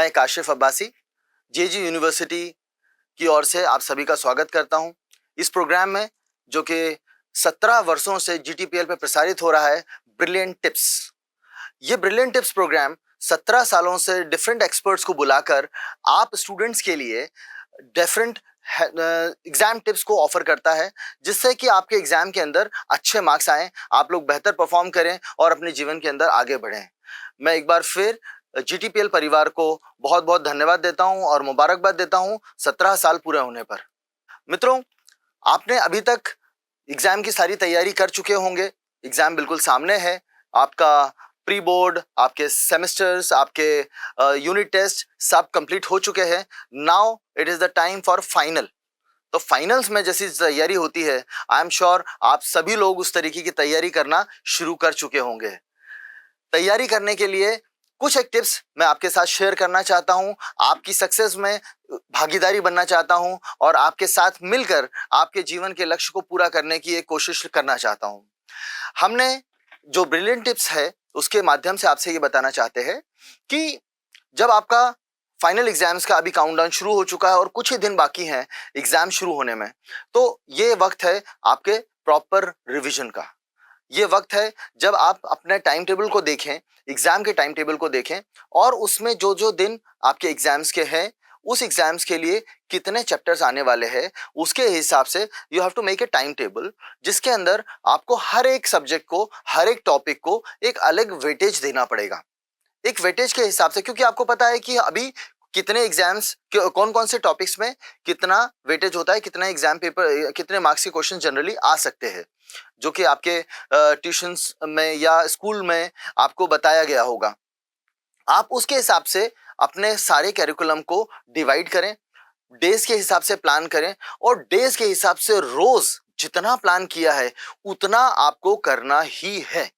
मैं काशिफ अब्बासी, जेजी यूनिवर्सिटी की ओर से आप सभी का स्वागत करता हूँ। इस प्रोग्राम में, जो कि सत्रह वर्षों से जी टी पी एल पे प्रसारित हो रहा है ब्रिलियंट टिप्स ये ब्रिलियंट टिप्स प्रोग्राम सत्रह सालों से डिफरेंट एक्सपर्ट्स को बुलाकर आप स्टूडेंट्स के लिए डिफरेंट एग्ज़ाम टिप्स को ऑफ़र करता है, जिससे कि आपके एग्ज़ाम के अंदर अच्छे मार्क्स आए, आप लोग बेहतर परफॉर्म करें और अपने जीवन के अंदर आगे बढ़ें। मैं एक बार फिर जीटीपीएल परिवार को बहुत बहुत धन्यवाद देता हूँ और मुबारकबाद देता हूँ सत्रह साल पूरे होने पर। मित्रों, आपने अभी तक एग्ज़ाम की सारी तैयारी कर चुके होंगे। एग्ज़ाम बिल्कुल सामने है। आपका प्री बोर्ड आपके सेमेस्टर्स आपके यूनिट टेस्ट सब कंप्लीट हो चुके हैं। Now it is the time for final तो फाइनल्स में जैसी तैयारी होती है आई एम श्योर आप सभी लोग उस तरीके की तैयारी करना शुरू कर चुके होंगे। तैयारी करने के लिए कुछ एक टिप्स मैं आपके साथ शेयर करना चाहता हूँ। आपकी सक्सेस में भागीदारी बनना चाहता हूँ और आपके साथ मिलकर आपके जीवन के लक्ष्य को पूरा करने की एक कोशिश करना चाहता हूँ। हमने जो ब्रिलियंट टिप्स है, उसके माध्यम से आपसे ये बताना चाहते हैं कि जब आपका फाइनल एग्ज़ाम्स का अभी काउंटडाउन शुरू हो चुका है और कुछ ही दिन बाकी हैं एग्ज़ाम शुरू होने में तो ये वक्त है आपके प्रॉपर रिवीजन का। ये वक्त है जब आप अपने टाइम टेबल को देखें एग्ज़ाम के टाइम टेबल को देखें और उसमें जो जो दिन आपके एग्ज़ाम्स के हैं, उस एग्ज़ाम्स के लिए कितने चैप्टर्स आने वाले हैं, उसके हिसाब से you have to make a timetable जिसके अंदर आपको हर एक सब्जेक्ट को, हर एक टॉपिक को एक अलग वेटेज देना पड़ेगा। एक वेटेज के हिसाब से क्योंकि आपको पता है कि अभी कितने एग्ज़ाम्स कौन कौन से टॉपिक्स में कितना वेटेज होता है, कितना एग्ज़ाम पेपर कितने मार्क्स के क्वेश्चन जनरली आ सकते हैं, जो कि आपके ट्यूशंस में या स्कूल में आपको बताया गया होगा। आप उसके हिसाब से अपने सारे कैरिकुलम को डिवाइड करें डेज़ के हिसाब से प्लान करें और डेज़ के हिसाब से रोज जितना प्लान किया है, उतना आपको करना ही है।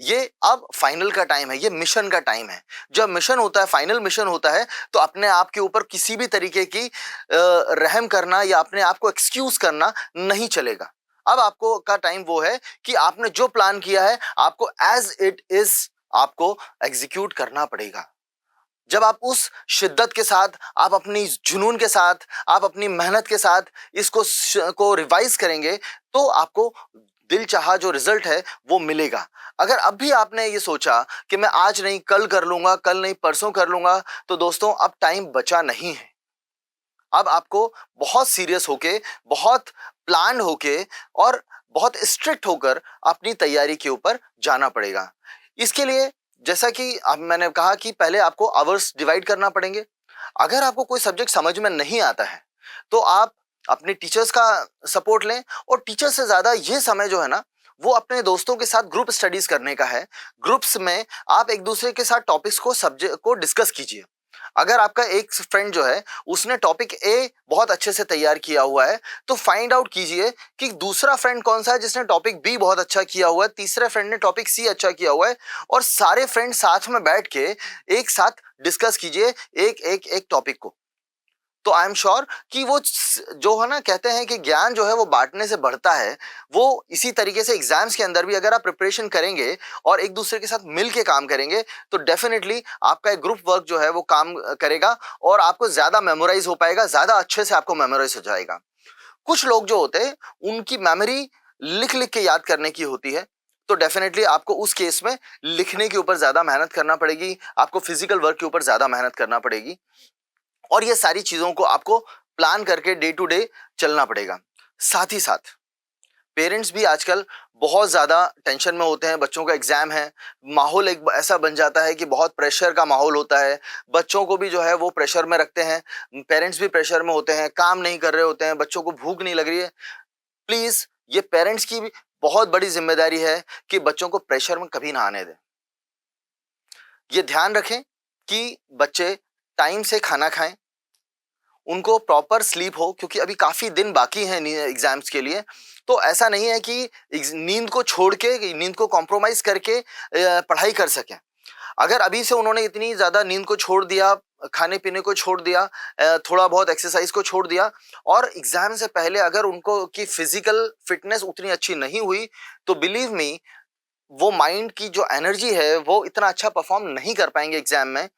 ये अब फाइनल का टाइम है, ये मिशन का टाइम है। जब मिशन होता है फाइनल मिशन होता है तो अपने आप के ऊपर किसी भी तरीके की रहम करना या अपने आप को एक्सक्यूज करना नहीं चलेगा। अब आपको का टाइम वो है कि आपने जो प्लान किया है, आपको एज इट इज़ आपको एग्जीक्यूट करना पड़ेगा। जब आप उस शिद्दत के साथ, आप अपनी जुनून के साथ, आप अपनी मेहनत के साथ इसको को रिवाइज करेंगे तो आपको दिल चाहा जो रिज़ल्ट है, वो मिलेगा। अगर अब भी आपने ये सोचा कि मैं आज नहीं, कल कर लूँगा, कल नहीं, परसों कर लूँगा तो दोस्तों, अब टाइम बचा नहीं है। अब आपको बहुत सीरियस होके, बहुत प्लान होके और बहुत स्ट्रिक्ट होकर अपनी तैयारी के ऊपर जाना पड़ेगा। इसके लिए जैसा कि अब मैंने कहा कि पहले आपको आवर्स डिवाइड करना पड़ेंगे। अगर आपको कोई सब्जेक्ट समझ में नहीं आता है तो आप अपने टीचर्स का सपोर्ट लें और टीचर से ज़्यादा ये समय जो है ना, वो अपने दोस्तों के साथ ग्रुप स्टडीज़ करने का है। ग्रुप्स में आप एक दूसरे के साथ टॉपिक्स को सब्जेक्ट को डिस्कस कीजिए। अगर आपका एक फ्रेंड जो है, उसने टॉपिक ए बहुत अच्छे से तैयार किया हुआ है तो फाइंड आउट कीजिए कि दूसरा फ्रेंड कौन सा है जिसने टॉपिक बी बहुत अच्छा किया हुआ है, तीसरे फ्रेंड ने टॉपिक सी अच्छा किया हुआ है, और सारे फ्रेंड साथ में बैठ के एक साथ डिस्कस कीजिए एक एक एक टॉपिक को। तो आई एम श्योर कि वो जो है ना, कहते हैं कि ज्ञान जो है वो बांटने से बढ़ता है। वो इसी तरीके से एग्ज़ाम्स के अंदर भी अगर आप प्रिपरेशन करेंगे और एक दूसरे के साथ मिल के काम करेंगे तो डेफिनेटली आपका एक ग्रुप वर्क जो है वो काम करेगा और आपको ज़्यादा मेमोराइज हो पाएगा, ज़्यादा अच्छे से आपको मेमोराइज हो जाएगा। कुछ लोग जो होते हैं, उनकी मेमोरी लिख लिख के याद करने की होती है तो डेफिनेटली आपको उस केस में लिखने के ऊपर ज़्यादा मेहनत करना पड़ेगी, आपको फ़िज़िकल वर्क के ऊपर ज़्यादा मेहनत करना पड़ेगी। और ये सारी चीज़ों को आपको प्लान करके डे टू डे चलना पड़ेगा। साथ ही साथ पेरेंट्स भी आजकल बहुत ज़्यादा टेंशन में होते हैं, बच्चों का एग्ज़ाम है, माहौल एक ऐसा बन जाता है कि बहुत प्रेशर का माहौल होता है, बच्चों को भी जो है वो प्रेशर में रखते हैं पेरेंट्स भी प्रेशर में होते हैं, काम नहीं कर रहे होते हैं, बच्चों को भूख नहीं लग रही है। प्लीज़ ये पेरेंट्स की भी बहुत बड़ी ज़िम्मेदारी है कि बच्चों को प्रेशर में कभी ना आने दें। ये ध्यान रखें कि बच्चे टाइम से खाना खाएँ। उनको प्रॉपर स्लीप हो, क्योंकि अभी काफ़ी दिन बाकी हैं एग्ज़ाम्स के लिए। तो ऐसा नहीं है कि नींद को छोड़ के, नींद को कॉम्प्रोमाइज़ करके पढ़ाई कर सकें। अगर अभी से उन्होंने इतनी ज़्यादा नींद को छोड़ दिया, खाने पीने को छोड़ दिया थोड़ा बहुत एक्सरसाइज को छोड़ दिया, और एग्ज़ाम से पहले अगर उनको की फ़िज़िकल फिटनेस उतनी अच्छी नहीं हुई तो बिलीव मी वो माइंड की जो एनर्जी है, वो इतना अच्छा परफॉर्म नहीं कर पाएँगे एग्ज़ाम में।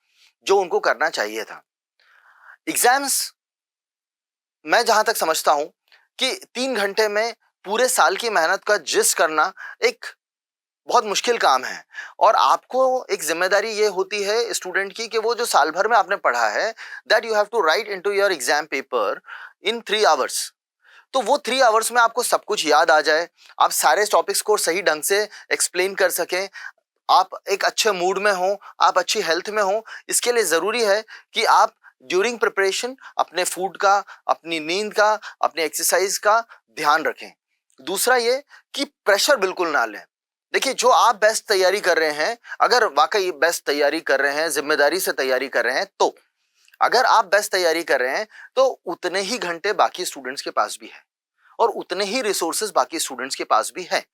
जो उनको करना चाहिए था। एग्ज़ाम्स मैं जहाँ तक समझता हूँ कि तीन घंटे में पूरे साल की मेहनत का जिस करना एक बहुत मुश्किल काम है। और आपको एक ज़िम्मेदारी ये होती है स्टूडेंट की कि वो जो साल भर में आपने पढ़ा है that you have to write into your exam paper in three hours तो वो थ्री आवर्स में आपको सब कुछ याद आ जाए, आप सारे टॉपिक्स को सही ढंग से एक्सप्लेन कर सकें आप एक अच्छे मूड में हो, आप अच्छी हेल्थ में हो, इसके लिए ज़रूरी है कि आप ड्यूरिंग प्रिपरेशन अपने फ़ूड का, अपनी नींद का, अपने एक्सरसाइज का ध्यान रखें। दूसरा ये कि प्रेशर बिल्कुल ना लें। देखिए, जो आप बेस्ट तैयारी कर रहे हैं, अगर वाकई बेस्ट तैयारी कर रहे हैं, ज़िम्मेदारी से तैयारी कर रहे हैं तो अगर आप बेस्ट तैयारी कर रहे हैं तो उतने ही घंटे बाकी स्टूडेंट्स के पास भी है और उतने ही रिसोर्सेज बाकी स्टूडेंट्स के पास भी है।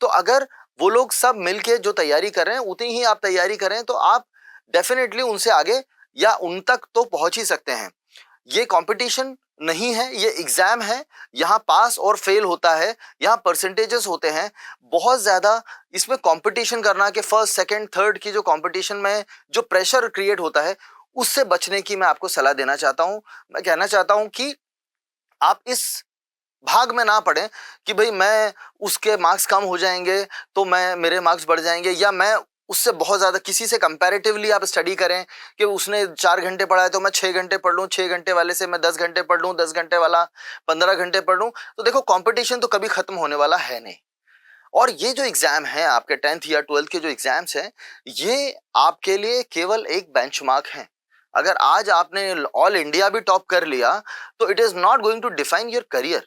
तो अगर वो लोग सब मिलके जो तैयारी कर रहे हैं, उतनी ही आप तैयारी करें तो आप डेफिनेटली उनसे आगे या उन तक तो पहुँच ही सकते हैं। ये कंपटीशन नहीं है, ये एग्ज़ाम है, यहाँ पास और फेल होता है, यहाँ परसेंटेजेस होते हैं। बहुत ज़्यादा इसमें कंपटीशन करना कि फ़र्स्ट सेकंड थर्ड की जो कंपटीशन में जो प्रेशर क्रिएट होता है, उससे बचने की मैं आपको सलाह देना चाहता हूँ। मैं कहना चाहता हूँ कि आप इस भाग में ना पड़े कि भाई मैं उसके मार्क्स कम हो जाएँगे तो मैं, मेरे मार्क्स बढ़ जाएँगे, या मैं उससे बहुत ज़्यादा किसी से कंपैरेटिवली आप स्टडी करें कि उसने चार घंटे पढ़ा है तो मैं छः घंटे पढ़ लूँ छः घंटे वाले से मैं दस घंटे पढ़ लूँ, दस घंटे वाला पंद्रह घंटे पढ़ लूँ तो देखो कंपटीशन तो कभी ख़त्म होने वाला है नहीं। और ये जो एग्ज़ाम है आपके टेंथ या ट्वेल्थ के जो एग्ज़ाम्स हैं, ये आपके लिए केवल एक बेंचमार्क है। अगर आज आपने ऑल इंडिया भी टॉप कर लिया तो it is not going to define your career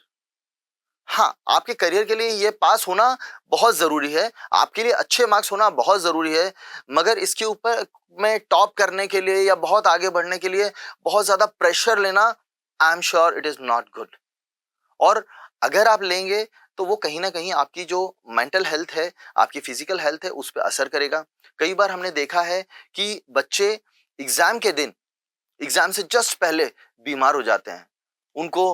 हाँ आपके करियर के लिए ये पास होना बहुत ज़रूरी है। आपके लिए अच्छे मार्क्स होना बहुत ज़रूरी है। मगर इसके ऊपर में टॉप करने के लिए या बहुत आगे बढ़ने के लिए बहुत ज़्यादा प्रेशर लेना, I am sure it is not good. और अगर आप लेंगे तो वो कहीं ना कहीं आपकी जो मेंटल हेल्थ है, आपकी फ़िज़िकल हेल्थ है, उस पर असर करेगा। कई बार हमने देखा है कि बच्चे एग्ज़ाम के दिन, एग्ज़ाम से जस्ट पहले बीमार हो जाते हैं। उनको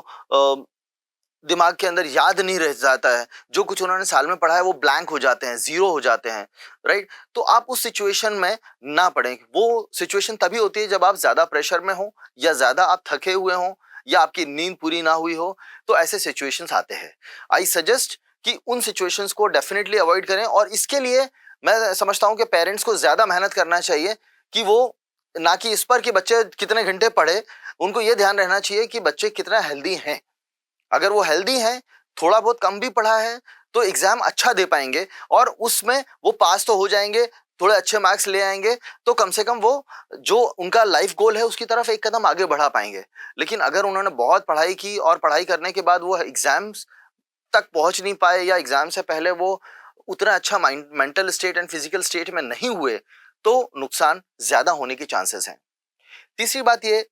दिमाग के अंदर याद नहीं रह जाता है। जो कुछ उन्होंने साल में पढ़ा है, वो ब्लैंक हो जाते हैं ज़ीरो हो जाते हैं राइट तो आप उस सिचुएशन में ना पढ़ें। वो सिचुएशन तभी होती है जब आप ज़्यादा प्रेशर में हो, या ज़्यादा आप थके हुए हों, या आपकी नींद पूरी ना हुई हो तो ऐसे सिचुएशंस आते हैं। आई सजेस्ट कि उन सिचुएशंस को डेफिनेटली अवॉइड करें और इसके लिए मैं समझता हूँ कि पेरेंट्स को ज़्यादा मेहनत करना चाहिए कि वो ना कि इस पर कि बच्चे कितने घंटे पढ़े, उनको ये ध्यान रहना चाहिए कि बच्चे कितना हेल्दी हैं। अगर वो हेल्दी हैं, थोड़ा बहुत कम भी पढ़ा है तो एग्ज़ाम अच्छा दे पाएँगे और उसमें वो पास तो हो जाएँगे, थोड़े अच्छे मार्क्स ले आएँगे तो कम से कम वो जो उनका लाइफ गोल है उसकी तरफ़ एक कदम आगे बढ़ा पाएँगे। लेकिन अगर उन्होंने बहुत पढ़ाई की और पढ़ाई करने के बाद वो एग्ज़ाम्स तक पहुँच नहीं पाए या एग्ज़ाम से पहले वो उतना अच्छा mind mental state and physical state में नहीं हुए तो नुकसान ज़्यादा होने के चांसेस हैं। तीसरी बात ये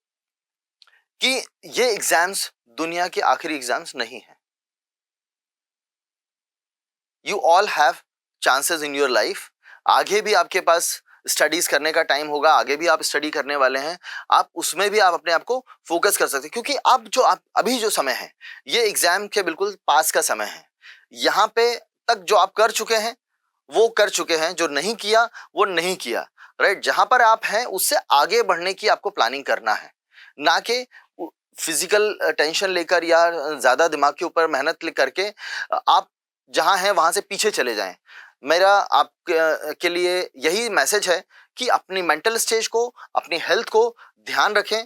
कि ये एग्ज़ाम्स दुनिया के आखिरी एग्ज़ाम्स नहीं है। You all have chances in your life आगे भी आपके पास स्टडीज़ करने का टाइम होगा, आगे भी आप स्टडी करने वाले हैं। आप उसमें भी आप अपने आप को फोकस कर सकते हैं, क्योंकि अब जो आप, अभी जो समय है, ये एग्ज़ाम के बिल्कुल पास का समय है। यहाँ पे तक जो आप कर चुके हैं, वो कर चुके हैं, जो नहीं किया, वो नहीं किया। राइट जहाँ पर आप हैं, उससे आगे बढ़ने की आपको प्लानिंग करना है। ना कि फ़िज़िकल टेंशन लेकर या ज़्यादा दिमाग के ऊपर मेहनत करके आप जहाँ हैं वहाँ से पीछे चले जाएँ। मेरा आप के लिए यही मैसेज है कि अपनी मेंटल स्टेज को, अपनी हेल्थ को ध्यान रखें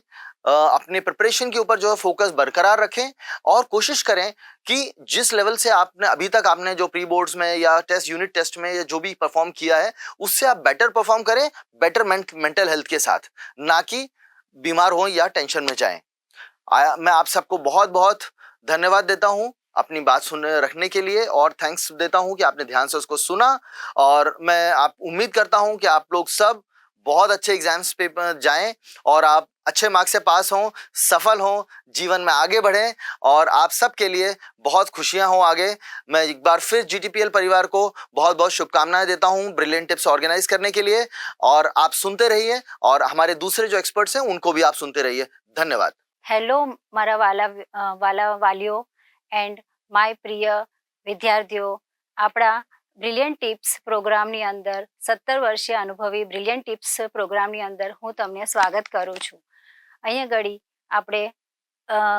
अपने प्रिपरेशन के ऊपर जो है फोकस बरकरार रखें और कोशिश करें कि जिस लेवल से आपने, अभी तक आपने जो प्री बोर्ड्स में या टेस्ट यूनिट टेस्ट में या जो भी परफॉर्म किया है, उससे आप बेटर परफॉर्म करें बेटर मेंटल हेल्थ के साथ। ना कि बीमार हों या टेंशन में जाएँ। आया, मैं आप सबको बहुत बहुत धन्यवाद देता हूँ अपनी बात सुनने, रखने के लिए और थैंक्स देता हूँ कि आपने ध्यान से उसको सुना और मैं आप, उम्मीद करता हूँ कि आप लोग सब बहुत अच्छे एग्ज़ाम्स पे जाएँ और आप अच्छे मार्क्स से पास हों, सफल हों, जीवन में आगे बढ़ें और आप सबके लिए बहुत खुशियाँ हों आगे। मैं एक बार फिर जीटीपीएल परिवार को बहुत बहुत शुभकामनाएँ देता हूँ ब्रिलियंट टिप्स ऑर्गेनाइज करने के लिए और आप सुनते रहिए और हमारे दूसरे जो एक्सपर्ट्स हैं उनको भी आप सुनते रहिए। धन्यवाद। હેલો મારા વાલા વાલા વાલીઓ એન્ડ માય પ્રિય વિદ્યાર્થીઓ. આપણા બ્રિલિયન્ટ ટિપ્સ પ્રોગ્રામની અંદર, સત્તર વર્ષીય અનુભવી બ્રિલિયન્ટ ટિપ્સ પ્રોગ્રામની અંદર હું તમને સ્વાગત કરું છું. અહીંયા ઘડી આપણે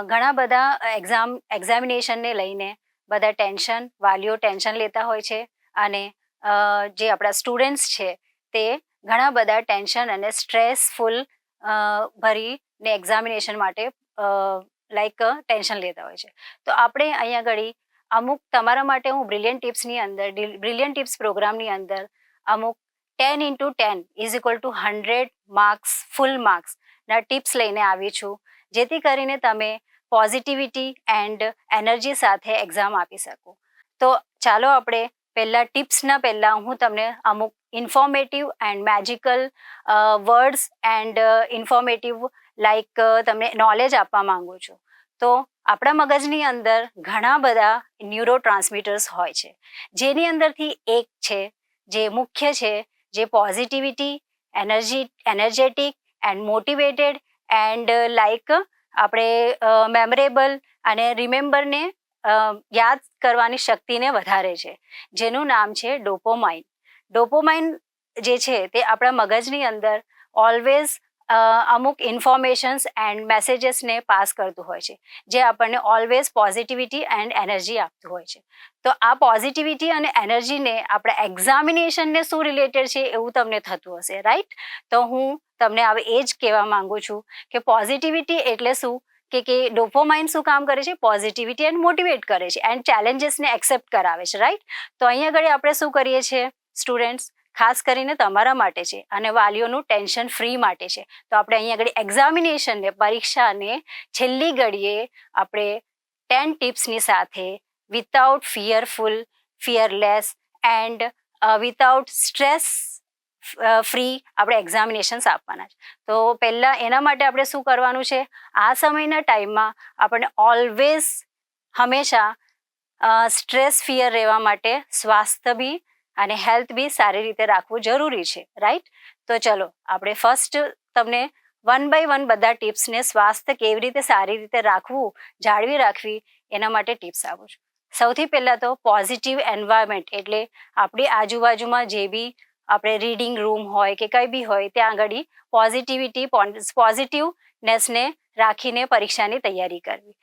ઘણા બધા એક્ઝામ એક્ઝામિનેશનને લઈને બધા ટેન્શન વાલીઓ ટેન્શન લેતા હોય છે અને જે આપણા સ્ટુડન્ટ્સ છે તે ઘણા બધા ટેન્શન અને સ્ટ્રેસફુલ ભરીને એક્ઝામિનેશન માટે લાઈક ટેન્શન લેતા હોય છે. તો આપણે અહીંયા ઘડી અમુક તમારા માટે હું બ્રિલિયન્ટ ટિપ્સની અંદર બ્રિલિયન્ટ ટિપ્સ પ્રોગ્રામની અંદર અમુક ten into ten is equal to hundred marks full માર્ક્સના tips લઈને આવી છું, જેથી કરીને તમે પોઝિટિવિટી એન્ડ એનર્જી સાથે એક્ઝામ આપી શકો. તો ચાલો આપણે પહેલાં ટિપ્સના પહેલાં હું તમને અમુક informative and magical words and informative like તમે નોલેજ આપવા માંગો છો. તો આપણા મગજની અંદર ઘણા બધા ન્યુરો ટ્રાન્સમીટર્સ હોય છે. જેની અંદરથી એક છે, જે મુખ્ય છે, જે positivity energy energetic and motivated and like આપણે મેમરેબલ અને રિમેમ્બરને યાદ કરવાની શક્તિને વધારે છે. જેનું નામ છે ડોપોમાઇન ડોપોમાઇન જે છે તે આપણા મગજની અંદર ઓલવેઝ અમુક ઇન્ફોર્મેશન્સ એન્ડ મેસેજીસને પાસ કરતું હોય છે, જે આપણને ઓલવેઝ પોઝિટિવિટી એન્ડ એનર્જી આપતું હોય છે. તો આ પોઝિટિવિટી અને એનર્જીને આપણે એક્ઝામિનેશનને શું રિલેટેડ છે એવું તમને થતું હશે રાઈટ તો હું તમને હવે એ જ કહેવા માંગુ છું કે પોઝિટિવિટી એટલે શું? કે કે ડોપોમાઇન શું કામ કરે છે? પોઝિટિવિટી એન્ડ મોટિવેટ કરે છે એન્ડ ચેલેન્જીસને એક્સેપ્ટ કરાવે છે રાઈટ તો અહીંયા આગળ આપણે શું કરીએ છીએ સ્ટુડન્ટ્સ ખાસ કરીને તમારા માટે છે અને વાલીઓનું ટેન્શન ફ્રી માટે છે. તો આપણે અહીંયા આગળ એક્ઝામિનેશનને પરીક્ષાને છેલ્લી ઘડીએ આપણે ટેન ટિપ્સની સાથે without fearful fearless and without stress free આપણે એક્ઝામિનેશન્સ આપવાના છે. તો પહેલાં એના માટે આપણે શું કરવાનું છે? આ સમયના ટાઈમમાં આપણને ઓલવેઝ હંમેશા સ્ટ્રેસ ફિયર રહેવા માટે સ્વાસ્થ્ય બી અને હેલ્થ બી સારી રીતે રાખવું જરૂરી છે રાઈટ તો ચલો, આપણે ફર્સ્ટ તમને વન બાય વન બધા ટિપ્સને સ્વાસ્થ્ય કેવી રીતે સારી રીતે રાખવું, જાળવી રાખવી, એના માટે ટિપ્સ આપું છું. સૌથી પહેલાં તો પોઝિટિવ એન્વાયરમેન્ટ એટલે આપણી આજુબાજુમાં જે બી આપણે રીડિંગ રૂમ હોય કે કંઈ બી હોય, ત્યાં આગળ પોઝિટિવિટી પોઝિટિવનેસને રાખીને પરીક્ષાની તૈયારી કરવી.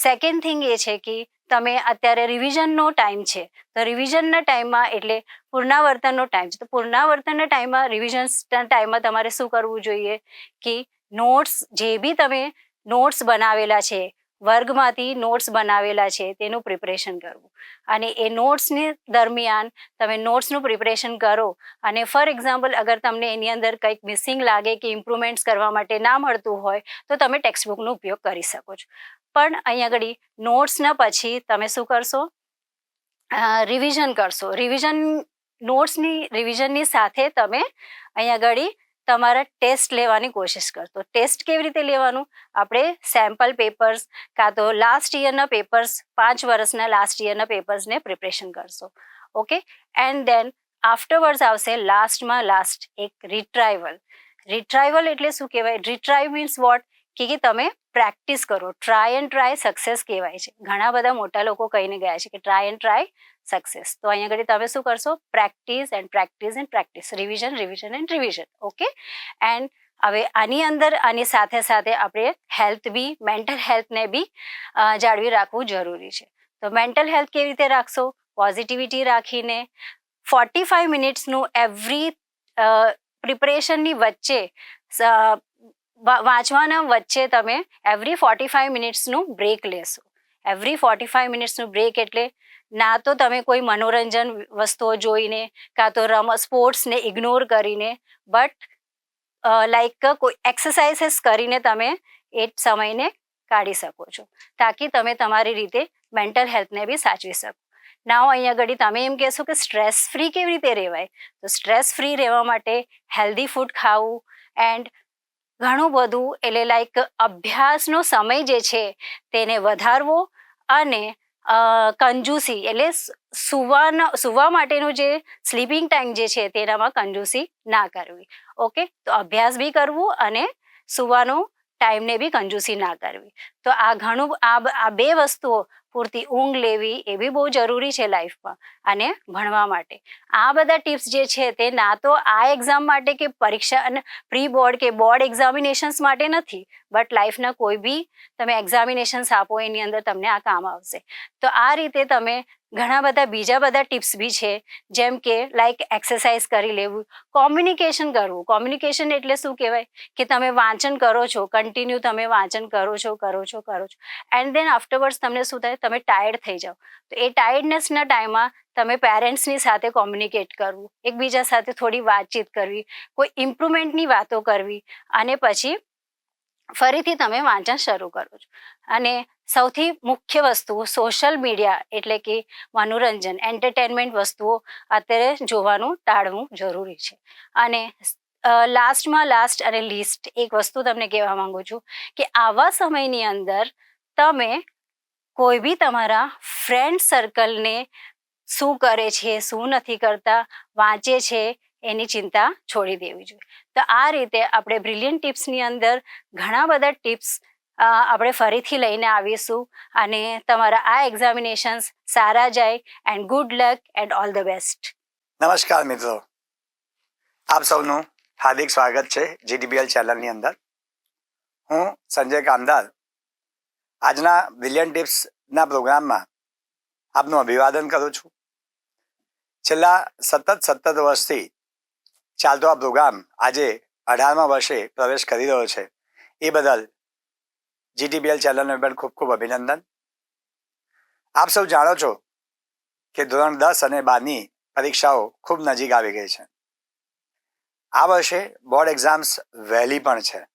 સેકન્ડ થિંગ એ છે કે તમે અત્યારે રિવિઝનનો ટાઈમ છે. તો રિવિઝનના ટાઈમમાં એટલે પુનરાવર્તનનો ટાઈમ છે. તો પુનરાવર્તનના ટાઈમમાં રિવિઝન્સના ટાઈમમાં તમારે શું કરવું જોઈએ? કે નોટ્સ જે બી તમે નોટ્સ બનાવેલા છે, વર્ગમાંથી નોટ્સ બનાવેલા છે, તેનું પ્રિપરેશન કરવું. અને એ નોટ્સની દરમિયાન તમે નોટ્સનું પ્રિપરેશન કરો. અને ફોર એક્ઝામ્પલ અગર તમને એની અંદર કંઈક મિસિંગ લાગે કે ઇમ્પ્રુવમેન્ટ્સ કરવા માટે ના મળતું હોય, તો તમે ટેક્સ્ટ બુકનો ઉપયોગ કરી શકો છો. પણ અહીંયા આગળ નોટ્સના પછી તમે શું કરશો? રિવિઝન કરશો. રિવિઝન નોટ્સની રિવિઝનની સાથે તમે અહીંયા આગળ તમારા ટેસ્ટ લેવાની કોશિશ કરશો. ટેસ્ટ કેવી રીતે લેવાનું? આપણે સેમ્પલ પેપર્સ કાં તો લાસ્ટ યરના પેપર્સ પાંચ વર્ષના લાસ્ટ યરના પેપર્સને પ્રિપરેશન કરશો. ઓકે એન્ડ દેન આફ્ટરવર્ડ્સ આવશે લાસ્ટમાં લાસ્ટ એક રિટ્રાઈવલ રિટ્રાઈવલ એટલે શું કહેવાય? રિટ્રાઈવ મીન્સ વોટ કે કે તમે પ્રેક્ટિસ કરો. ટ્રાય એન્ડ ટ્રાય સક્સેસ કહેવાય છે. ઘણા બધા મોટા લોકો કહીને ગયા છે કે ટ્રાય એન્ડ ટ્રાય સક્સેસ. તો અહીંયા આગળ તમે શું કરશો? Practice and practice and practice. Revision revision and revision. Okay? And હવે આની અંદર આની સાથે સાથે આપણે હેલ્થ બી, મેન્ટલ હેલ્થને બી જાળવી રાખવું જરૂરી છે. તો મેન્ટલ હેલ્થ કેવી રીતે રાખશો? પોઝિટિવિટી રાખીને ફોર્ટી ફાઈવ મિનિટ્સનું એવરી પ્રિપરેશનની વચ્ચે વાંચવાના વચ્ચે તમે એવરી ફોર્ટી ફાઈવ મિનિટ્સનું બ્રેક લેશો. એવરી ફોર્ટી ફાઈવ મિનિટ્સનું બ્રેક એટલે ના તો તમે કોઈ મનોરંજન વસ્તુઓ જોઈને કાં તો રમ સ્પોર્ટ્સને ઇગ્નોર કરીને બટ લાઈક કોઈ એક્સરસાઇઝીસ કરીને તમે એ સમયને કાઢી શકો છો, તાકી તમે તમારી રીતે મેન્ટલ હેલ્થને બી સાચવી શકો. નાવ અહીંયા આગળ તમે એમ કહેશો કે સ્ટ્રેસ ફ્રી કેવી રીતે રહેવાય? તો સ્ટ્રેસ ફ્રી રહેવા માટે હેલ્ધી ફૂડ ખાવું એન્ડ ઘણું બધું, એટલે લાઈક અભ્યાસનો સમય જે છે તેને વધારવો અને કંજૂસી એટલે સુવાના, સુવા માટેનું જે સ્લીપિંગ ટાઈમ જે છે તેનામાં કંજૂસી ના કરવી. ઓકે તો અભ્યાસ બી કરવું અને સુવાનું ટાઈમને બી કંજૂસી ના કરવી. તો આ ઘણું આ બે વસ્તુઓ પૂરતી ઊંઘ લેવી એ બી બહુ જરૂરી છે લાઈફમાં અને ભણવા માટે. આ બધા ટિપ્સ જે છે તે ના તો આ એક્ઝામ માટે કે પરીક્ષા અને પ્રી બોર્ડ કે બોર્ડ એક્ઝામિનેશન્સ માટે નથી બટ લાઈફના કોઈ બી તમે એક્ઝામિનેશન્સ આપો, એની અંદર તમને આ કામ આવશે. તો આ રીતે તમે ઘણા બધા બીજા બધા ટિપ્સ બી છે, જેમ કે લાઈક એક્સરસાઇઝ કરી લેવું કોમ્યુનિકેશન કરવું. કોમ્યુનિકેશન એટલે શું કહેવાય? કે તમે વાંચન કરો છો કન્ટિન્યુ તમે વાંચન કરો છો કરો છો કરો છો. એન્ડ દેન આફ્ટરવર્ડ્સ તમને શું થાય? તમે ટાયર્ડ થઈ જાઓ. તો એ ટાયર્ડનેસના ટાઈમમાં તમે પેરેન્ટ્સની સાથે કોમ્યુનિકેટ કરવું, એકબીજા સાથે થોડી વાતચીત કરવી, કોઈ ઇમ્પ્રુવમેન્ટની વાતો કરવી, અને પછી ફરીથી તમે વાંચન શરૂ કરો છો. અને સૌથી મુખ્ય વસ્તુ સોશિયલ મીડિયા એટલે કે મનોરંજન એન્ટરટેનમેન્ટ વસ્તુઓ અત્યારે જોવાનું ટાળવું જરૂરી છે. અને લાસ્ટમાં લાસ્ટ અને લિસ્ટ એક વસ્તુ તમને કહેવા માંગુ છું કે આવા સમયની અંદર તમે કોઈ બી તમારા ફ્રેન્ડ સર્કલને શું કરે છે, શું નથી કરતા, વાંચે છે એની ચિંતા છોડી દેવી જોઈએ. તો આ રીતે આપણે બ્રિલિયન્ટ ટિપ્સની અંદર ઘણા બધા ટિપ્સ આપણે ફરીથી લઈને આવીશું અને તમારા આ એક્ઝામિનેશન્સ સારા જાય and good luck and all the best નમસ્કાર મિત્રો. આપ સૌનું હાર્દિક સ્વાગત છે જીડીબીએલ ચેનલની અંદર. હું સંજય કામદાર આજના બ્રિલિયન્ટ ટિપ્સના પ્રોગ્રામમાં આપનું અભિવાદન કરું છું. છેલ્લા સતત સતત વર્ષથી ચાલતો આ પ્રોગ્રામ આજે અઢારમા વર્ષે પ્રવેશ કરી રહ્યો છે. એ બદલ જીટીબીએલ ચેનલને પણ ખૂબ ખૂબ અભિનંદન. આપ સૌ જાણો છો કે ધોરણ દસ અને બારની પરીક્ષાઓ ખૂબ નજીક આવી ગઈ છે. આ વર્ષે બોર્ડ એક્ઝામ્સ વહેલી પણ છે.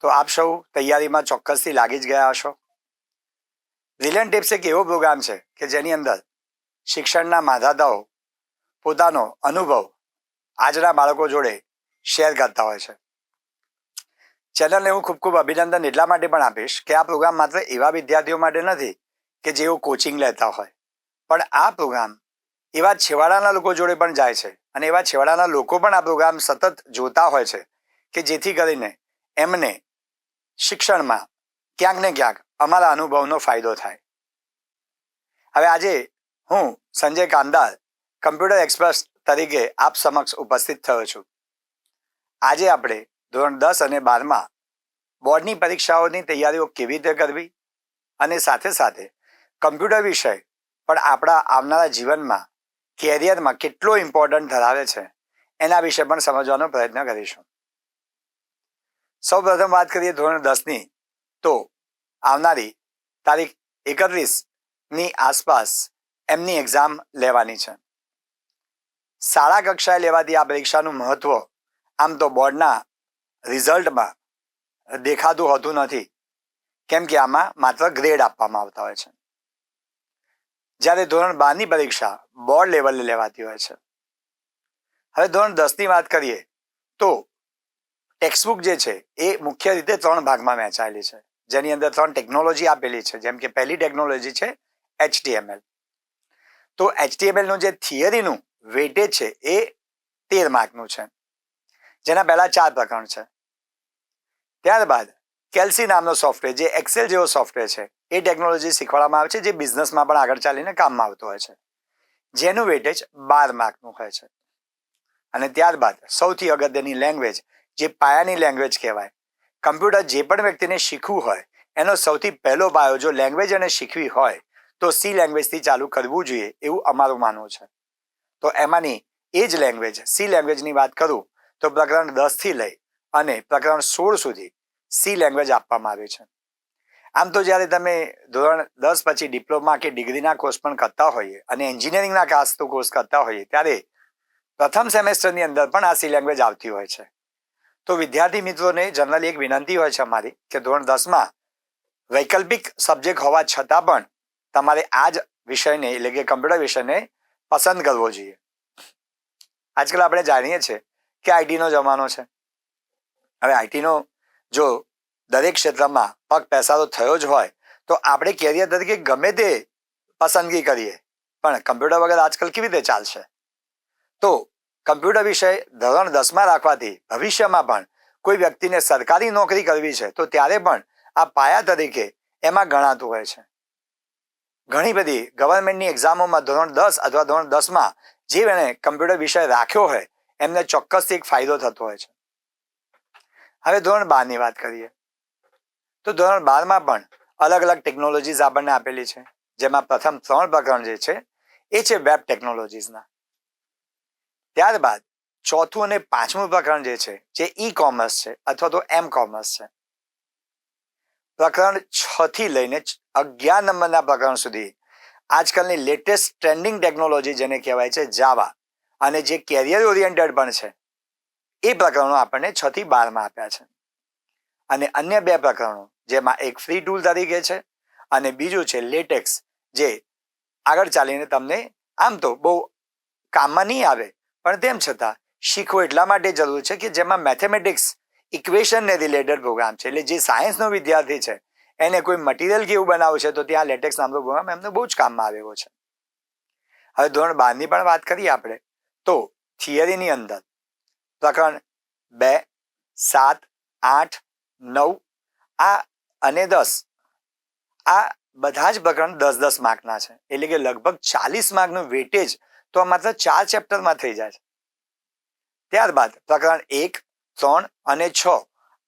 તો આપ સૌ તૈયારીમાં ચોક્કસથી લાગી જ ગયા હશો. રિલિયન ટિપ્સ એક એવો પ્રોગ્રામ છે કે જેની અંદર શિક્ષણના માધાતાઓ પોતાનો અનુભવ આજના બાળકો જોડે શેર કરતા હોય છે. ચેનલને હું ખૂબ ખૂબ અભિનંદન એટલા માટે પણ આપીશ કે આ પ્રોગ્રામ માત્ર એવા વિદ્યાર્થીઓ માટે નથી કે જેઓ કોચિંગ લેતા હોય. પણ આ પ્રોગ્રામ એવા છેવાડાના લોકો જોડે પણ જાય છે અને એવા છેવાડાના લોકો પણ આ પ્રોગ્રામ સતત જોતા હોય છે કે જેથી કરીને એમને શિક્ષણમાં ક્યાંક ને ક્યાંક અમારા અનુભવનો ફાયદો થાય. હવે આજે હું સંજય કામદાર કમ્પ્યુટર એક્સપર્ટ તરીકે આપ સમક્ષ ઉપસ્થિત થયો છું. આજે આપણે ધોરણ દસ અને બારમાં બોર્ડની પરીક્ષાઓની તૈયારીઓ કેવી રીતે કરવી અને સાથે સાથે કમ્પ્યુટર વિષય પણ આપણા આવનારા જીવનમાં કેરિયરમાં કેટલો ઇમ્પોર્ટન્ટ ધરાવે છે એના વિશે પણ સમજવાનો પ્રયત્ન કરીશું. સૌ પ્રથમ વાત કરીએ ધોરણ દસની, તો આવનારી તારીખ એકત્રીસની આસપાસ એમની એક્ઝામ લેવાની છે. શાળા કક્ષાએ લેવાતી આ પરીક્ષાનું મહત્વ આમ તો બોર્ડના રિઝલ્ટમાં દેખાતું હોતું નથી. કેમ કે આમાં માત્ર ગ્રેડ આપવામાં આવતા હોય છે. જ્યારે ધોરણ બારની પરીક્ષા બોર્ડ લેવલે લેવાતી હોય છે. હવે ધોરણ દસની વાત કરીએ તો ટેક્સ્ટબુક જે છે એ મુખ્ય રીતે ત્રણ ભાગમાં વહેંચાયેલી છે. જેની અંદર ત્રણ ટેકનોલોજી આપેલી છે. જેમ કે પહેલી ટેકનોલોજી છે એચટીએમએલ. તો એચટીએમએલનું જે થિયરીનું વેટેજ છે એ તેર માર્કનું છે. જેના પહેલા ચાર પ્રકરણ છે. ત્યારબાદ કેલ્સી નામનો સોફ્ટવેર, જે એક્સેલ જેવો સોફ્ટવેર છે, એ ટેકનોલોજી શીખવાડવામાં આવે છે, જે બિઝનેસમાં પણ આગળ ચાલીને કામમાં આવતો હોય છે. જેનું વેટેજ બાર માર્કનું હોય છે. અને ત્યારબાદ સૌથી અગત્યની લેંગ્વેજ જે પાયાની લેંગ્વેજ કહેવાય. કમ્પ્યુટર જે પણ વ્યક્તિને શીખવું હોય, એનો સૌથી પહેલો પાયો જો લેંગ્વેજ એને શીખવી હોય, તો સી લેંગ્વેજથી ચાલુ કરવું જોઈએ એવું અમારું માનવું છે. તો એમાંની એ જ લેંગ્વેજ સી લેંગ્વેજની વાત કરું, તો પ્રકરણ દસથી લઈ અને પ્રકરણ સોળ સુધી સી લેંગ્વેજ આપવામાં આવી છે. આમ તો જ્યારે તમે ધોરણ દસ પછી ડિપ્લોમા કે ડિગ્રીના કોર્સ પણ કરતા હોઈએ અને એન્જિનિયરિંગના ખાસ તો કોર્સ કરતા હોઈએ, ત્યારે પ્રથમ સેમેસ્ટરની અંદર પણ આ સી લેંગ્વેજ આવતી હોય છે. તો વિદ્યાર્થી મિત્રોને જનરલી એક વિનંતી હોય છે અમારી કે ધોરણ દસમાં વૈકલ્પિક સબ્જેક્ટ હોવા છતાં પણ તમારે આ જ વિષયને એટલે કે કમ્પ્યુટર વિષયને પસંદ કરવો જોઈએ. આજકાલ આપણે જાણીએ છીએ કે આઈટીનો જમાનો છે. હવે આઈટીનો જો દરેક ક્ષેત્રમાં પગ પેસારો થયો જ હોય, તો આપણે કેરિયર તરીકે ગમે તે પસંદગી કરીએ. પણ કમ્પ્યુટર વગર આજકાલ કેવી રીતે ચાલશે? તો કમ્પ્યુટર વિષય ધોરણ દસમાં રાખવાથી ભવિષ્યમાં પણ કોઈ વ્યક્તિને સરકારી નોકરી કરવી છે, તો ત્યારે પણ આ પાયા તરીકે એમાં ગણાતું હોય છે. ઘણી બધી ગવર્મેન્ટની એક્ઝામોમાં ધોરણ દસ અથવા ધોરણ દસમાં જે એણે કમ્પ્યુટર વિષય રાખ્યો હોય, એમને ચોક્કસથી એક ફાયદો થતો હોય છે. હવે ધોરણ બારની વાત કરીએ. તો ધોરણ બારમાં પણ અલગ અલગ ટેકનોલોજીસ આપણને આપેલી છે. જેમાં પ્રથમ ત્રણ પ્રકરણ જે છે, એ છે વેબ ટેકનોલોજીસના ત્યારબાદ ચોથું અને પાંચમું પ્રકરણ જે છે, જે ઈ કોમર્સ છે, અથવા તો એમ કોમર્સ છે. પ્રકરણ છ થી લઈને અગિયાર નંબરના પ્રકરણ સુધી આજકાલની લેટેસ્ટ ટ્રેન્ડિંગ ટેકનોલોજી જેને કહેવાય છે જાવા અને જે કેરિયર ઓરિએન્ટેડ પણ છે, એ પ્રકરણો આપણને છ થી બારમાં આપ્યા છે. અને અન્ય બે પ્રકરણો, જેમાં એક ફ્રી ટૂલ તરીકે છે અને બીજું છે લેટેક્સ જે આગળ ચાલીને તમને આમ તો બહુ કામમાં નહીં આવે, પણ તેમ છતાં શીખવું એટલા માટે જરૂર છે કે જેમાં મેથેમેટિક્સ ઇક્વેશનને રિલેટેડ પ્રોગ્રામ છે. એટલે જે સાયન્સનો વિદ્યાર્થી છે, એને કોઈ મટીરિયલ કેવું બનાવવું છે તો ત્યાં લેટેક્સ નામનો પ્રોગ્રામ એમને બહુ જ કામમાં આવેલો છે. હવે ધોરણ બારની પણ વાત કરીએ આપણે, તો થિયરીની અંદર પ્રકરણ બે, સાત, આઠ, નવ, આ અને દસ, આ બધા જ પ્રકરણ દસ દસ માર્કના છે. એટલે કે લગભગ ચાલીસ માર્કનું વેટેજ તો માત્ર ચાર ચેપ્ટરમાં થઈ જાય છે. ત્યારબાદ પ્રકરણ એક ત્રણ અને છ.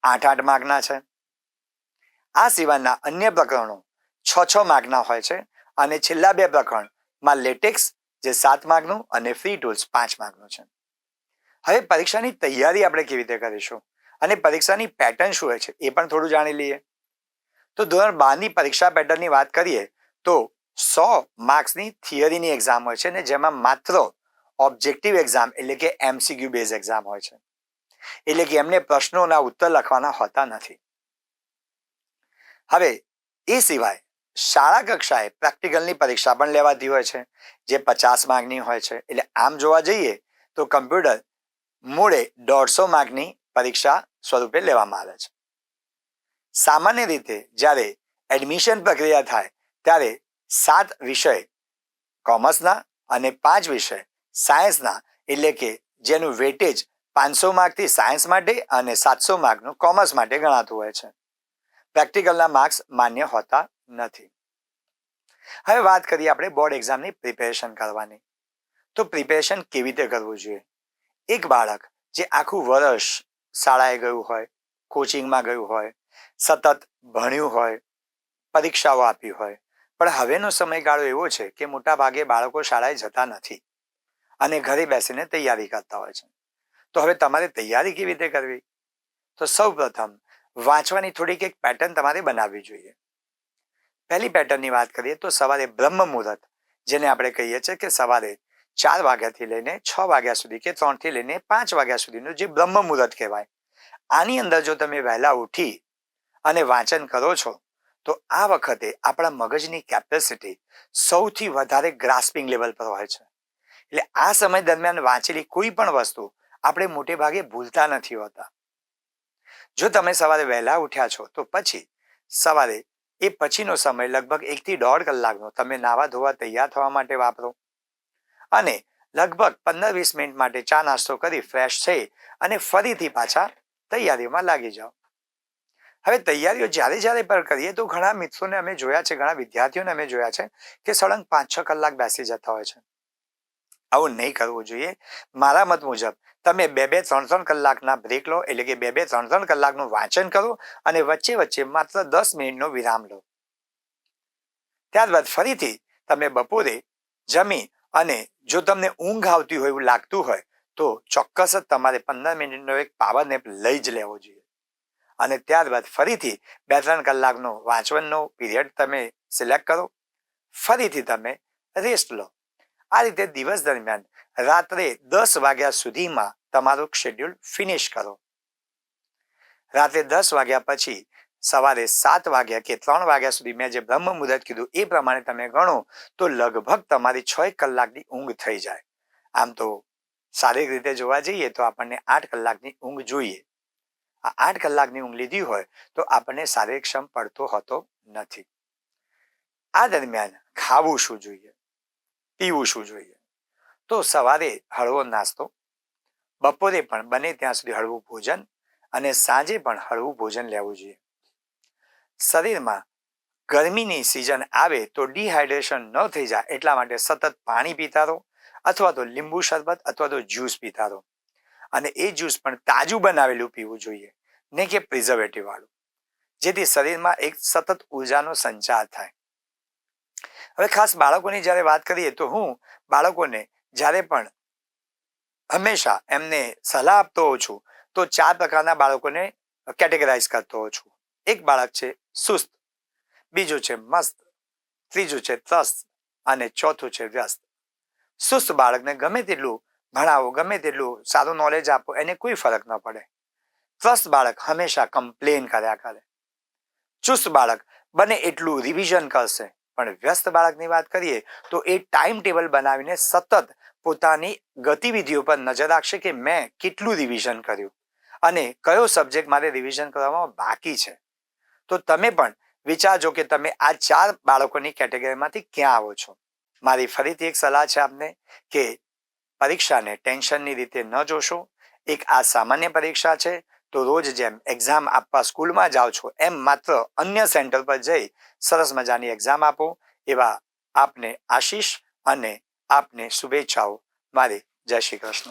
આઠ આઠ માર્કના છે. આ સિવાયના અન્ય પ્રકરણો છ છ માર્કના હોય છે અને છેલ્લા બે પ્રકરણમાં લેટેક્સ જે સાત માર્કનું અને ફ્રી ટૂલ્સ પાંચ માર્કનું છે. હવે પરીક્ષાની તૈયારી આપણે કેવી રીતે કરીશું અને પરીક્ષાની પેટર્ન શું હોય છે એ પણ થોડું જાણી લઈએ. તો ધોરણ બારની પરીક્ષા પેટર્નની વાત કરીએ તો સો માર્ક્સની થિયરીની એક્ઝામ હોય છે ને જેમાં માત્ર ઓબ્જેક્ટિવ એક્ઝામ એટલે કે એમસીક્યુ બેઝ એક્ઝામ હોય છે. એટલે કે એમને પ્રશ્નોના ઉત્તર લખવાના હોતા નથી. હવે, એ સિવાય શાળા કક્ષાએ પ્રેક્ટિકલની પરીક્ષા પણ લેવાતી હોય છે, જે પચાસ માર્કની હોય છે. એટલે આમ જોવા જઈએ તો કમ્પ્યુટર મૂળે દોઢસો માર્કની પરીક્ષા સ્વરૂપે લેવામાં આવે છે. સામાન્ય રીતે જ્યારે એડમિશન પ્રક્રિયા થાય, ત્યારે સાત વિષય, કોમર્સના અને પાંચ વિષય, સાયન્સના એટલે કે જેનું વેટેજ પાંચસો માર્કથી સાયન્સ માટે અને સાતસો માર્કનું કોમર્સ માટે ગણાતું હોય છે. પ્રેક્ટિકલના માર્ક્સ માન્ય હોતા નથી. હવે વાત કરીએ આપણે બોર્ડ એક્ઝામની પ્રિપેરેશન કરવાની. તો પ્રિપેરેશન કેવી રીતે કરવું જોઈએ? એક બાળક જે આખું વર્ષ શાળાએ ગયું હોય, કોચિંગમાં ગયું હોય, સતત ભણ્યું હોય, પરીક્ષાઓ આપી હોય, પણ હવેનો સમયગાળો એવો છે કે મોટા ભાગે બાળકો શાળાએ જતા નથી અને ઘરે બેસીને તૈયારી કરતા હોય છે. તો હવે તમારે તૈયારી કેવી રીતે કરવી? તો સૌ પ્રથમ વાંચવાની થોડીક એક પેટર્ન તમારે બનાવવી જોઈએ. પહેલી પેટર્નની વાત કરીએ તો સવારે બ્રહ્મ મુહૂર્ત, જેને આપણે કહીએ છીએ કે સવારે ચાર વાગ્યાથી લઈને છ વાગ્યા સુધી કે ત્રણથી લઈને પાંચ વાગ્યા સુધીનું જે બ્રહ્મ મુહૂર્ત કહેવાય, આની અંદર જો તમે વહેલા ઉઠી અને વાંચન કરો છો, તો આ વખતે આપણા મગજની કેપેસિટી સૌથી વધારે ગ્રાસ્પિંગ લેવલ પર હોય છે. એટલે આ સમય દરમિયાન વાંચેલી કોઈ પણ વસ્તુ આપણે મોટે ભાગે ભૂલતા નથી હોતા. જો તમે સવારે વહેલા ઉઠ્યા છો, તો પછી સવારે એ પછીનો સમય લગભગ એકથી દોઢ કલાકનો તમે નાવા ધોવા તૈયાર થવા માટે વાપરો. અને લગભગ પંદર વીસ મિનિટ માટે ચા નાસ્તો કરી ફ્રેશ થઈ અને ફરીથી પાછા તૈયારીમાં લાગી જાઓ. હવે તૈયારીઓ જ્યારે જ્યારે પણ કરીએ, તો ઘણા મિત્રોને અમે જોયા છે, ઘણા વિદ્યાર્થીઓને અમે જોયા છે, કે સળંગ પાંચ છ કલાક બેસી જતા હોય છે. આવું નહીં કરવું જોઈએ. મારા મત મુજબ, તમે બે બે ત્રણ ત્રણ કલાકના બ્રેક લો, એટલે કે બે બે ત્રણ ત્રણ કલાકનું વાંચન કરો અને વચ્ચે વચ્ચે માત્ર દસ મિનિટનો વિરામ લો. ત્યારબાદ ફરીથી તમે બપોરે જમી અને જો તમને ઊંઘ આવતી હોય એવું લાગતું હોય, તો ચોક્કસ જ તમારે પંદર મિનિટનો એક પાવર નેપ લઈ જ લેવો જોઈએ. અને ત્યારબાદ ફરીથી બે ત્રણ કલાકનો વાંચનનો પીરિયડ તમે સિલેક્ટ કરો. ફરીથી તમે રેસ્ટ લો. આ રીતે દિવસ દરમિયાન રાત્રે દસ વાગ્યા સુધીમાં તમારું શેડ્યુલ ફિનિશ કરો. રાત્રે દસ વાગ્યા પછી સવારે સાત વાગ્યા કે ત્રણ વાગ્યા સુધી મેં જે બ્રહ્મ મુહૂર્ત કીધું એ પ્રમાણે તમે ગણો તો લગભગ તમારી છ કલાકની ઊંઘ થઈ જાય. આમ તો શારીરિક રીતે જોવા જઈએ તો આપણને આઠ કલાકની ઊંઘ જોઈએ. આ આઠ કલાકની ઊંઘ લીધી હોય તો આપણને શારીરિક શ્રમ પડતો હોતો નથી. આ દરમિયાન ખાવું શું જોઈએ? પીવું શું જોઈએ. તો સવારે હળવો નાસ્તો, બપોરે પણ બને ત્યાં સુધી હળવું ભોજન અને સાંજે પણ હળવું ભોજન લેવું જોઈએ. શરીરમાં ગરમીની સિઝન આવે તો ડિહાઇડ્રેશન ન થઈ જાય એટલા માટે સતત પાણી પીતા રહો અથવા તો લીંબુ શરબત અથવા તો જ્યુસ પીતા રહો. અને એ જ્યુસ પણ તાજું બનાવેલું પીવું જોઈએ, ને કે પ્રિઝર્વેટિવ વાળું, જેથી શરીરમાં એક સતત ઉર્જાનો સંચાર થાય. હવે ખાસ બાળકોની જ્યારે વાત કરીએ તો હું બાળકોને જ્યારે પણ હંમેશા એમને સલાહ આપતો હોઉં છું, તો ચાર પ્રકારના બાળકોને કેટેગરાઇઝ કરતો હોઉં છું. એક બાળક છે સુસ્ત, બીજું છે મસ્ત, ત્રીજું છે ત્રસ્ત અને ચોથું છે વ્યસ્ત. સુસ્ત બાળકને ગમે તેટલું ભણાવો, ગમે તેટલું સારું નોલેજ આપો, એને કોઈ ફરક ન પડે. ત્રસ્ત બાળક હંમેશા કમ્પ્લેન કર્યા કરે. ચુસ્ત બાળક બને એટલું રિવિઝન કરશે. પણ વ્યસ્ત બાળકની વાત કરીએ તો એ ટાઈમ ટેબલ બનાવીને સતત પોતાની ગતિવિધિઓ પર નજર રાખશે કે મેં કેટલું રિવિઝન કર્યું અને કયો સબ્જેક્ટ મારે રિવિઝન કરવામાં બાકી છે. તો તમે પણ વિચારજો કે તમે આ ચાર બાળકોની કેટેગરીમાંથી ક્યાં આવો છો. મારી ફરીથી એક સલાહ છે આપને કે પરીક્ષાને ટેન્શનની રીતે ન જોશો. એક આ સામાન્ય પરીક્ષા છે. તો રોજ જેમ એક્ઝામ આપવા સ્કૂલમાં જાઓ છો, એમ માત્ર અન્ય સેન્ટર પર જઈ સરસ મજાની એક્ઝામ આપો. એવા આપને આશીષ અને આપને શુભેચ્છાઓ. મારી જય શ્રી કૃષ્ણ.